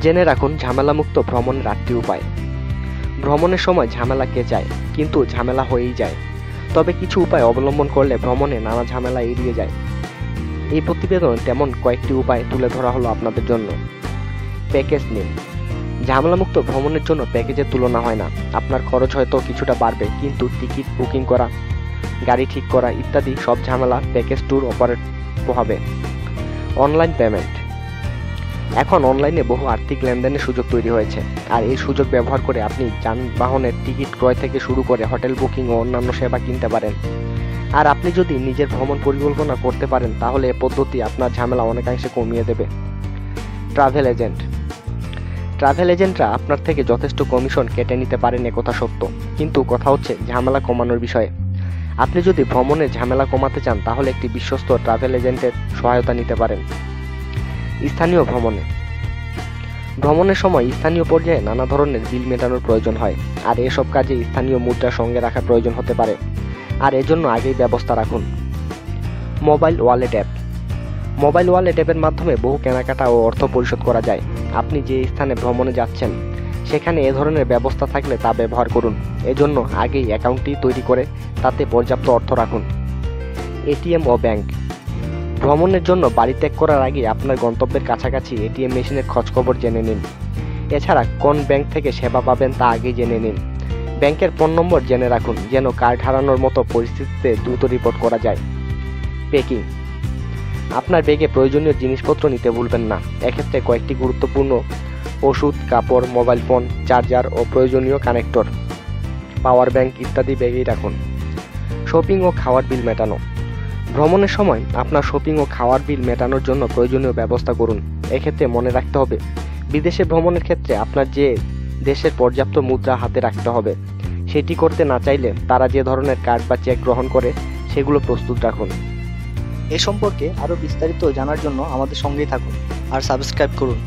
জেনে রাখুন ঝামেলামুক্ত ভ্রমণের আটটি উপায়। ভ্রমণের সময় ঝামেলা কে যায় কিন্তু ঝামেলা হয়েই যায়। তবে কিছু উপায় অবলম্বন করলে ভ্রমণে নানা ঝামেলা এড়িয়ে যায়। এই প্রতিবেদনে তেমন কয়েকটি উপায় তুলে ধরা হলো আপনাদের জন্য। প্যাকেজ নিন। ঝামেলামুক্ত ভ্রমণের জন্য প্যাকেজের তুলনা হয় না। আপনার খরচ হয়তো কিছুটা বাড়বে, কিন্তু টিকিট, বুকিং করা, গাড়ি ঠিক করা ইত্যাদি সব ঝামেলা প্যাকেজ ট্যুর অপারেট হবে। Online payment. এখন অনলাইনে বহু আর্থিক লেনদেনের সুযোগ তৈরি হয়েছে। আর এই সুযোগ ব্যবহার করে আপনি যানবাহনের টিকিট ক্রয় থেকে শুরু করে হোটেল বুকিং ও অন্যান্য সেবা কিনতে পারেন। আর আপনি যদি নিজের ভ্রমণ পরিকল্পনা করতে পারেন, তাহলে এ পদ্ধতি আপনার ঝামেলা অনেকাংশে কমিয়ে দেবে। Travel agent. ট্রাভেল এজেন্টরা আপনার থেকে যথেষ্ট কমিশন কেটে নিতে পারেন একথা সত্য। কিন্তু কথা হচ্ছে ঝামেলা কমানোর বিষয়ে। আপনি যদি ভ্রমণে ঝামেলা কমাতে চান, তাহলে একটি বিশ্বস্ত ট্রাভেল এজেন্টের সহায়তা নিতে পারেন। স্থানীয় ভ্রমণে। ভ্রমণের সময় স্থানীয় পর্যায়ে নানা ধরনের বিল মেটানোর প্রয়োজন হয়, আর এসব কাজে স্থানীয় মুদ্রা সঙ্গে রাখার প্রয়োজন হতে পারে, আর এজন্য আগেই ব্যবস্থা রাখুন। Mobile wallet app. Mobile wallet অ্যাপের মাধ্যমে বহু কেনাকাটা ও অর্থ পরিশোধ করা যায়। আপনি যে স্থানে ভ্রমণে যাচ্ছেন, সেখানে এ ধরনের ব্যবস্থা থাকলে তা ব্যবহার করুন। এজন্য আগেই অ্যাকাউন্টটি তৈরি করে তাতে পর্যাপ্ত অর্থ রাখুন। এটিএম ও ব্যাংক। ভ্রমণের জন্য বাড়ি ত্যাগ করার আগে আপনার গন্তব্যের কাছাকাছি এটিএম মেশিনের খোঁজখবর জেনে নিন। এছাড়া কোন ব্যাংক থেকে সেবা পাবেন তা আগেই জেনে নিন। ব্যাংকের ফোন নম্বর জেনে রাখুন, যেন কার্ড হারানোর মতো পরিস্থিতিতে দ্রুত রিপোর্ট করা যায়। পেকিং। আপনার ব্যাগে প্রয়োজনীয় জিনিসপত্র নিতে ভুলবেন না। এক্ষেত্রে কয়েকটি গুরুত্বপূর্ণ ওষুধ, কাপড়, মোবাইল ফোন, চার্জার ও প্রয়োজনীয় কানেক্টর, পাওয়ার ব্যাংক ইত্যাদি ব্যাগেই রাখুন। শপিং ও খাওয়ার বিল মেটানো। ভ্রমণের সময় আপনার শপিং ও খাওয়ার বিল মেটানোর জন্য প্রয়োজনীয় ব্যবস্থা করুন। এক্ষেত্রে মনে রাখতে হবে, বিদেশে ভ্রমণের ক্ষেত্রে আপনার যে দেশের পর্যাপ্ত মুদ্রা হাতে রাখতে হবে, সেটি করতে না চাইলে তারা যে ধরনের কার্ড বা চেক গ্রহণ করে, সেগুলো প্রস্তুত রাখুন। এ সম্পর্কে আরও বিস্তারিত জানার জন্য আমাদের সঙ্গেই থাকুন আর সাবস্ক্রাইব করুন।